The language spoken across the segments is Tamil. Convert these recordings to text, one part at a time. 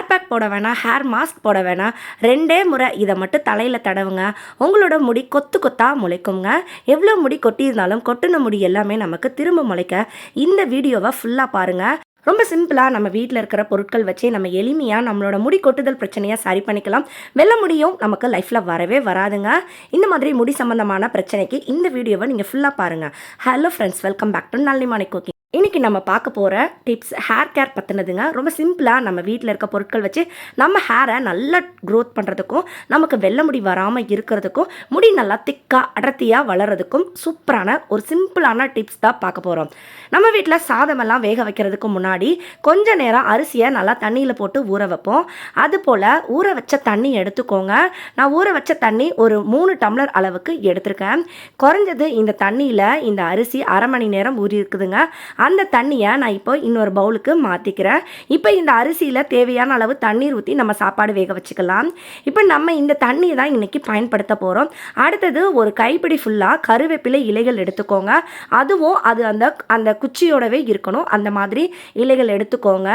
ஹேர் பேக் போட வேணாம் ஹேர் மாஸ்க் போட வேணாம். ரெண்டே முறை இதை மட்டும் தலையில் தடவுங்க. உங்களோட முடி கொத்து கொத்தாக முளைக்குங்க. எவ்வளோ முடி கொட்டியிருந்தாலும் கொட்டின முடி எல்லாமே நமக்கு திரும்ப முளைக்க. இந்த வீடியோவை ஃபுல்லாக பாருங்கள் ரொம்ப சிம்பிளாக நம்ம வீட்டில் இருக்கிற பொருட்கள் வச்சு நம்ம எளிமையாக நம்மளோட முடி கொட்டுதல் பிரச்சனையை சரி பண்ணிக்கலாம். வெள்ள முடியும் நமக்கு லைஃப்பில் வரவே வராதுங்க. இந்த மாதிரி முடி சம்மந்தமான பிரச்சனைக்கு இந்த வீடியோவை நீங்கள் ஃபுல்லாக பாருங்கள் hello friends welcome back to Nallimani cooking இன்றைக்கி நம்ம பார்க்க போகிற டிப்ஸ் ஹேர் கேர் பற்றினதுங்க ரொம்ப சிம்பிளாக நம்ம வீட்டில் இருக்க பொருட்கள் வச்சு நம்ம ஹேரை நல்லா க்ரோத் பண்ணுறதுக்கும் நமக்கு வெள்ளை முடி வராமல் இருக்கிறதுக்கும் முடி நல்லா திக்காக அடர்த்தியாக வளர்கிறதுக்கும் சூப்பரான ஒரு சிம்பிளான டிப்ஸ் தான் பார்க்க போகிறோம் நம்ம வீட்டில் சாதமெல்லாம் வேக வைக்கிறதுக்கு முன்னாடி கொஞ்ச நேரம் அரிசியை நல்லா தண்ணியில் போட்டு ஊற வைப்போம். அதுபோல் ஊற வச்ச தண்ணி எடுத்துக்கோங்க. நான் ஊற வச்ச தண்ணி ஒரு மூணு டம்ளர் அளவுக்கு எடுத்திருக்கேன். குறைஞ்சது இந்த தண்ணியில் இந்த அரிசி அரை மணி நேரம் ஊறி இருக்குதுங்க. அந்த தண்ணியை நான் இப்போ இன்னொரு பவுலுக்கு மாற்றிக்கிறேன் இப்போ இந்த அரிசியில் தேவையான அளவு தண்ணீர் ஊற்றி நம்ம சாப்பாடு வேக வச்சுக்கலாம். இப்போ நம்ம இந்த தண்ணியை தான் இன்றைக்கி பயன்படுத்த போகிறோம் அடுத்தது ஒரு கைப்பிடி ஃபுல்லாக கருவேப்பிலை இலைகள் எடுத்துக்கோங்க. அதுவும் அது அந்த அந்த குச்சியோடவே இருக்கணும். அந்த மாதிரி இலைகள் எடுத்துக்கோங்க.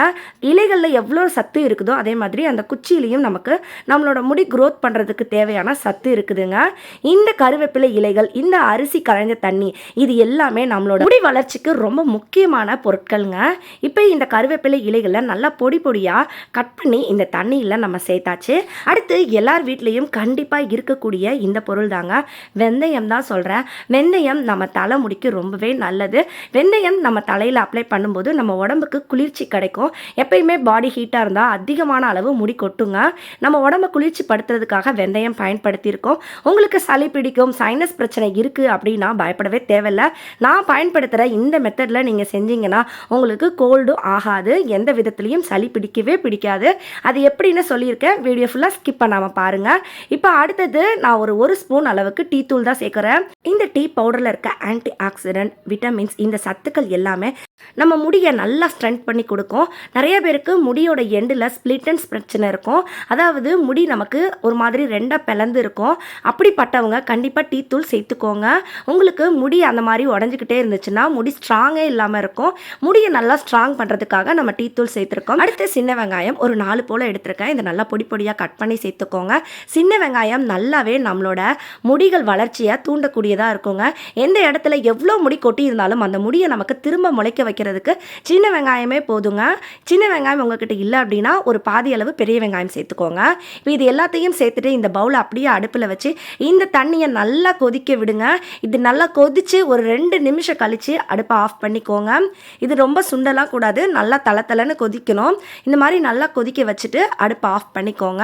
இலைகளில் எவ்வளோ சத்து இருக்குதோ அதே மாதிரி அந்த குச்சியிலையும் நமக்கு நம்மளோட முடி க்ரோத் பண்ணுறதுக்கு தேவையான சத்து இருக்குதுங்க. இந்த கருவேப்பிலை இலைகள் இந்த அரிசி கரைஞ்ச தண்ணி இது எல்லாமே நம்மளோட முடி வளர்ச்சிக்கு ரொம்ப முக்கியமான பொருட்கள்ங்க. இப்போ இந்த கருவேப்பிலை இலைகளை நல்லா பொடி பொடியாக கட் பண்ணி இந்த தண்ணியில் நம்ம சேர்த்தாச்சு. அடுத்து எல்லார் வீட்லேயும் கண்டிப்பாக இருக்கக்கூடிய இந்த பொருள் தாங்க வெந்தயம் தான் சொல்கிறேன் வெந்தயம் நம்ம தலைமுடிக்கு ரொம்பவே நல்லது. வெந்தயம் நம்ம தலையில் அப்ளை பண்ணும்போது நம்ம உடம்புக்கு குளிர்ச்சி கிடைக்கும். எப்பயுமே பாடி ஹீட்டாக இருந்தால் அதிகமான அளவு முடி கொட்டுங்க. நம்ம உடம்ப குளிர்ச்சி படுத்துறதுக்காக வெந்தயம் பயன்படுத்தியிருக்கோம். உங்களுக்கு சளி பிடிக்கும் சைனஸ் பிரச்சனை இருக்குது அப்படின்னா பயப்படவே தேவையில்ல. நான் பயன்படுத்துகிற இந்த மெத்தடில் நீங்கள் செஞ்சீங்கன்னா உங்களுக்கு கோல்டும் ஆகாது எந்த விதத்துலேயும் சளி பிடிக்கவே பிடிக்காது. அது எப்படின்னு சொல்லியிருக்கேன். வீடியோ ஃபுல்லாக ஸ்கிப் பண்ணாமல் பாருங்கள் இப்போ அடுத்தது நான் ஒரு ஒரு ஸ்பூன் அளவுக்கு டீ தூள் தான் சேர்க்குறேன். இந்த டீ பவுடரில் இருக்க ஆன்டி ஆக்சிடென்ட் விட்டமின்ஸ் இந்த சத்துக்கள் எல்லாமே நம்ம முடியை நல்லா ஸ்ட்ரென்த் பண்ணி கொடுக்கும். நிறைய பேருக்கு முடியோட எண்டில் ஸ்ப்ளிட்டன்ஸ் பிரச்சனை இருக்கும். அதாவது முடி நமக்கு ஒரு மாதிரி ரெண்டாக பிளந்து இருக்கும். அப்படிப்பட்டவங்க கண்டிப்பாக டீ தூள் சேர்த்துக்கோங்க. உங்களுக்கு முடி அந்த மாதிரி உடஞ்சிக்கிட்டே இருந்துச்சுன்னா முடி ஸ்ட்ராங்கே இல்லாமல் இருக்கும். முடியை நல்லா ஸ்ட்ராங் பண்ணுறதுக்காக நம்ம டீ தூள் சேர்த்துருக்கோம். அடுத்து சின்ன வெங்காயம் ஒரு நாலு போல் எடுத்திருக்கேன். இதை நல்லா பொடி பொடியாக கட் பண்ணி சேர்த்துக்கோங்க. சின்ன வெங்காயம் நல்லாவே நம்மளோட முடிகள் வளர்ச்சியை தூண்டக்கூடியதாக இருக்குங்க. எந்த இடத்துல எவ்வளோ முடி கொட்டி இருந்தாலும் அந்த முடியை நமக்கு திரும்ப முளைக்க வைக்கிறதுக்கு சின்ன வெங்காயமே போதுங்க. சின்ன வெங்காயம் உங்ககிட்ட இல்லை அப்படின்னா ஒரு பாதி அளவு பெரிய வெங்காயம் சேர்த்துக்கோங்க. இப்போ இது எல்லாத்தையும் சேர்த்துட்டு இந்த பவுலை அப்படியே அடுப்பில் வச்சு இந்த தண்ணியை நல்லா கொதிக்க விடுங்க. இது நல்லா கொதித்து ஒரு ரெண்டு நிமிஷம் கழித்து அடுப்பை ஆஃப் பண்ணிக்கோங்க. இது ரொம்ப சுண்டலாம் கூடாது. நல்லா தலை கொதிக்கணும். இந்த மாதிரி நல்லா கொதிக்க வச்சுட்டு அடுப்பை ஆஃப் பண்ணிக்கோங்க.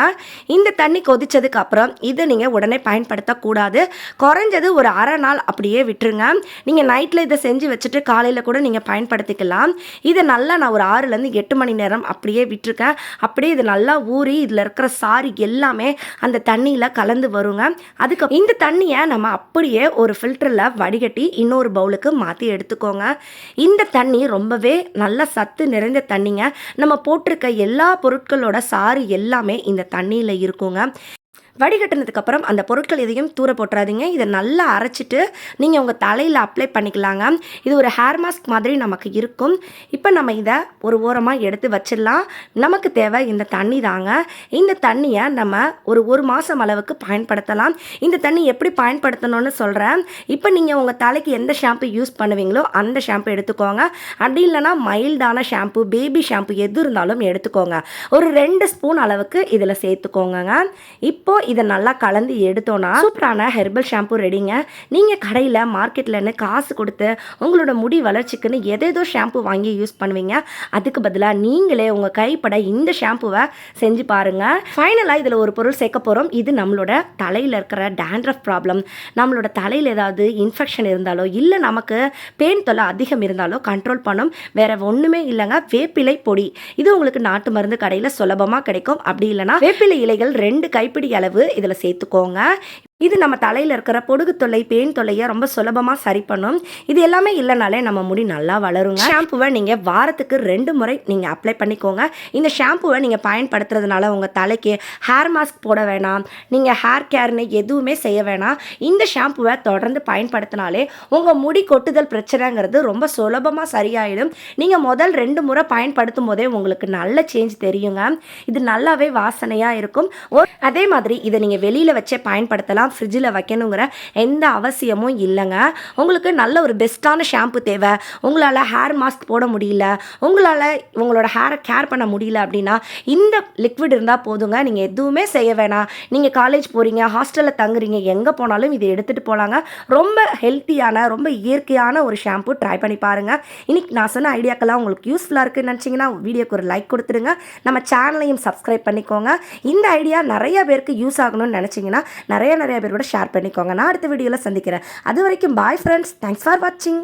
இந்த தண்ணி கொதிச்சதுக்கு அப்புறம் இதை நீங்கள் உடனே பயன்படுத்தக்கூடாது. குறைஞ்சது ஒரு அரை நாள் அப்படியே விட்டுருங்க. நீங்கள் நைட்டில் இதை செஞ்சு வச்சுட்டு காலையில் கூட நீங்கள் பயன்படுத்திக்கலாம். இதை நல்லா நான் ஒரு ஆறுலேருந்து எட்டு மணி நேரம் அப்படியே விட்டுருக்கேன். அப்படியே இது நல்லா ஊறி இதில் இருக்கிற சாறு எல்லாமே அந்த தண்ணியில் கலந்து வருங்க. அதுக்கு இந்த தண்ணியை நம்ம அப்படியே ஒரு ஃபில்டரில் வடிகட்டி இன்னொரு பவுலுக்கு மாற்றி எடுத்துக்கோங்க. இந்த தண்ணி ரொம்பவே நல்ல சத்து நிறைந்த தண்ணிங்க. நம்ம போட்டிருக்க எல்லா பொருட்களோட சாறு எல்லாமே இந்த தண்ணியில் இருக்குங்க. வடிகட்டினதுக்கப்புறம் அந்த பொருட்கள் எதையும் தூர போட்டுறாதீங்க. இதை நல்லா அரைச்சிட்டு நீங்கள் உங்கள் தலையில் அப்ளை பண்ணிக்கலாங்க. இது ஒரு ஹேர் மாஸ்க் மாதிரி நமக்கு இருக்கும். இப்போ நம்ம இதை ஒரு ஓரமாக எடுத்து வச்சிடலாம். நமக்கு தேவை இந்த தண்ணி தாங்க. இந்த தண்ணியை நம்ம ஒரு ஒரு மாதம் அளவுக்கு பயன்படுத்தலாம். இந்த தண்ணி எப்படி பயன்படுத்தணும்னு சொல்கிறேன் இப்போ நீங்கள் உங்கள் தலைக்கு எந்த ஷாம்பு யூஸ் பண்ணுவீங்களோ அந்த ஷாம்பு எடுத்துக்கோங்க. அப்படி இல்லைனா மைல்டான ஷாம்பு பேபி ஷாம்பு எது இருந்தாலும் எடுத்துக்கோங்க. ஒரு ரெண்டு ஸ்பூன் அளவுக்கு இதில் சேர்த்துக்கோங்க இப்போ இதை நல்லா கலந்து எடுத்தோன்னா சூப்பரான ஹெர்பல் ஷாம்பு ரெடிங்க நீங்கள் கடையில் மார்க்கெட்லன்னு காசு கொடுத்து உங்களோட முடி வளர்ச்சிக்குன்னு எதேதோ ஷாம்பு வாங்கி யூஸ் பண்ணுவீங்க. அதுக்கு பதிலாக நீங்களே உங்கள் கைப்பட இந்த ஷாம்புவை செஞ்சு பாருங்கள் ஃபைனலாக இதில் ஒரு பொருள் சேர்க்க போகிறோம் இது நம்மளோட தலையில் இருக்கிற டேண்ட்ரஃப் ப்ராப்ளம் நம்மளோட தலையில் ஏதாவது இன்ஃபெக்ஷன் இருந்தாலோ இல்லை நமக்கு பெயின் தொல்லை அதிகம் இருந்தாலோ கண்ட்ரோல் பண்ணும். வேற ஒன்றுமே இல்லைங்க. வேப்பிலை பொடி. இது உங்களுக்கு நாட்டு மருந்து கடையில் சுலபமாக கிடைக்கும். அப்படி இல்லைனா வேப்பிலை இலைகள் ரெண்டு கைப்பிடி அளவு இதில் சேர்த்துக்கோங்க. இது நம்ம தலையில் இருக்கிற பொடுகு தொல்லை பேன் தொல்லையை ரொம்ப சுலபமாக சரி பண்ணும். இது எல்லாமே இல்லைனாலே நம்ம முடி நல்லா வளருங்க. ஷாம்புவை நீங்கள் வாரத்துக்கு ரெண்டு முறை நீங்கள் அப்ளை பண்ணிக்கோங்க. இந்த ஷாம்புவை நீங்கள் பயன்படுத்துறதுனால உங்கள் தலைக்கு ஹேர் மாஸ்க் போட வேணாம். நீங்கள் ஹேர் கேர்னு எதுவுமே செய்ய வேணாம். இந்த ஷாம்புவை தொடர்ந்து பயன்படுத்தினாலே உங்கள் முடி கொட்டுதல் பிரச்சனைங்கிறது ரொம்ப சுலபமாக சரியாயிடும். நீங்கள் முதல் ரெண்டு முறை பயன்படுத்தும் போதே உங்களுக்கு நல்ல சேஞ்ச் தெரியுங்க. இது நல்லாவே வாசனையாக இருக்கும். அதே மாதிரி இதை நீங்கள் வெளியில் வச்சே பயன்படுத்தலாம். ஃப்ரிட்ஜில் வைக்கணுங்கிற எந்த அவசியமும் இல்லைங்க. உங்களுக்கு நல்ல ஒரு பெஸ்ட்டான ஷாம்பு தேவை. உங்களால் ஹேர் மாஸ்க் போட முடியல. உங்களால் உங்களோட ஹேரை கேர் பண்ண முடியல அப்படின்னா இந்த லிக்விட் இருந்தால் போதுங்க. நீங்கள் எதுவுமே செய்ய வேணாம். நீங்கள் காலேஜ் போகிறீங்க ஹாஸ்டலில் தங்குறீங்க எங்கே போனாலும் இதை எடுத்துகிட்டு போகலாங்க ரொம்ப ஹெல்த்தியான ரொம்ப இயற்கையான ஒரு ஷாம்பு ட்ரை பண்ணி பாருங்கள் இன்றைக்கி நான் சொன்ன ஐடியாக்கெல்லாம் உங்களுக்கு யூஸ்ஃபுல்லாக இருக்குன்னு நினச்சிங்கன்னா வீடியோக்கு ஒரு லைக் கொடுத்துருங்க நம்ம சேனலையும் சப்ஸ்கிரைப் பண்ணிக்கோங்க. இந்த ஐடியா நிறைய பேருக்கு யூஸ் ஆகணும்னு நினச்சிங்கன்னா நிறைய நிறைய பேரோட ஷேர் பண்ணிக்கோங்க. நான் அடுத்த வீடியோவில் சந்திக்கிறேன். அது வரைக்கும் பாய் ஃப்ரெண்ட்ஸ் தேங்க்ஸ் ஃபார் வாட்சிங்